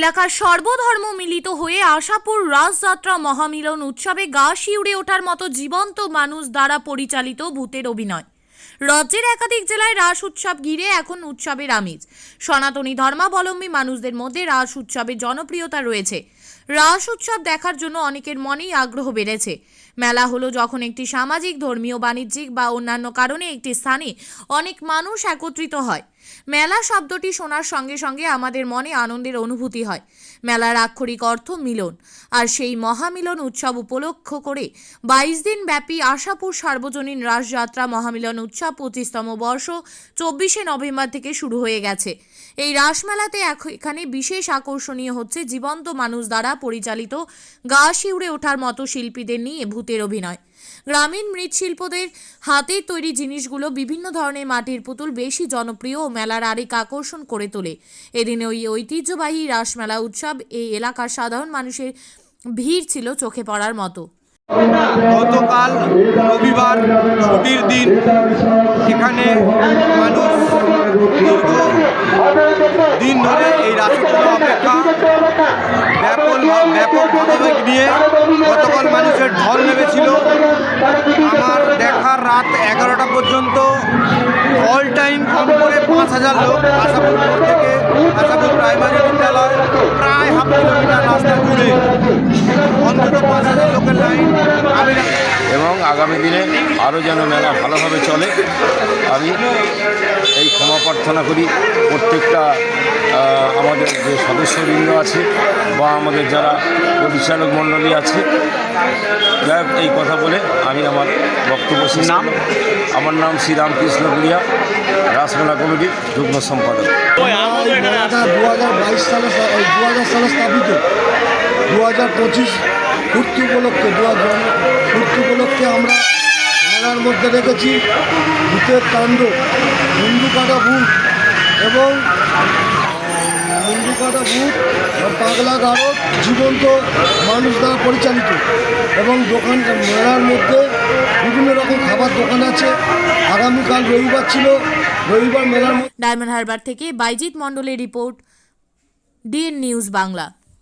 এলাকার সর্বধর্ম মিলিত হয়ে আশাপুর রাজযাত্রা মহামিলন উৎসবে গা শিউড়ে ওঠার মতো জীবন্ত মানুষ দ্বারা পরিচালিত ভূতের অভিনয়। রাজ্যের একাধিক জেলায় রাস উৎসব ঘিরে এখন উৎসবের আমেজ। সনাতনী ধর্মাবলম্বী মানুষদের মধ্যে রাস উৎসবের জনপ্রিয়তা রয়েছে। রাস উৎসব দেখার জন্য অনেকের মনেই আগ্রহ বেড়েছে। মেলা হলো যখন একটি সামাজিক, ধর্মীয়, বাণিজ্যিক বা অন্যান্য কারণে একটি স্থানে অনেক মানুষ একত্রিত হয়। মেলা শব্দটি শোনার সঙ্গে সঙ্গে আমাদের মনে আনন্দের অনুভূতি হয়। মেলার আক্ষরিক অর্থ মিলন। আর সেই মহামিলন উৎসব উপলক্ষ করে বাইশ দিন ব্যাপী আশাপুর সার্বজনীন রাসযাত্রা মহামিলন উৎসব পঁচিশতম বর্ষ চব্বিশে নভেম্বর থেকে শুরু হয়ে গেছে। এই রাসমেলাতে এখ- এখানে বিশেষ আকর্ষণীয় হচ্ছে জীবন্ত মানুষ দ্বারা পরিচালিত গা শিউড়ে ওঠার মতো শিল্পীদের নিয়ে ভূতের অভিনয়। গ্রামীণ মৃৎশিল্পদের হাতের তৈরি জিনিসগুলো বিভিন্ন ধরনের মাটির পুতুল বেশি জনপ্রিয় ও মেলার আরেক আকর্ষণ করে তোলে। এদিন ওই ঐতিহ্যবাহী রাসমেলা উৎসব এই এলাকার সাধারণ মানুষের ভিড় ছিল চোখে পড়ার মতো। গতকাল রবিবার ছুটির দিন এখানে মানুষ ভাবাবেগ নিয়ে গতকাল মানুষের ঢল নেমেছিল। আমার দেখার রাত এগারোটা পর্যন্ত অল টাইম কম করে পাঁচ হাজার লোক আশাপুর থেকে আশাপুর প্রাইমারি বিদ্যালয় প্রায় হাফ কিলোমিটার রাস্তা ঘুরে অন্তত পাঁচ হাজার লোকের লাইন আমি এবং আগামী দিনে আরও যেন মেলা ভালোভাবে চলে, আমি এই ক্ষমা প্রার্থনা করি। প্রত্যেকটা আমাদের যে সদস্যবৃন্দ আছে বা আমাদের যারা পরিচালক মণ্ডলী আছে যাই এই কথা বলে আমি আমার বক্তব্য শেষ নাম? আমার নাম শ্রীরামকৃষ্ণ গুড়িয়া রাসমেলা কমিটির যুগ্ম সম্পাদক। দু হাজার বাইশ সালে দু হাজার সালে স্থাপিত দু হাজার পঁচিশ পূর্তি উপলক্ষে দু হাজার পূর্তি উপলক্ষে আমরা মেলার মধ্যে রেখেছি। ভূতের কাণ্ড মুন্ডু কাটা ভূত এবং মুন্ডু কাটা ভূত পাগলা গারদ জীবন্ত মানুষ দ্বারা পরিচালিত এবং দোকান, মেলার মধ্যে বিভিন্ন রকম খাবার দোকান আছে। আগামীকাল রবিবার ছিল, রবিবার মেলার ডায়মন্ড হারবার থেকে বাইজিৎ মণ্ডলের রিপোর্ট ডিএন নিউজ বাংলা।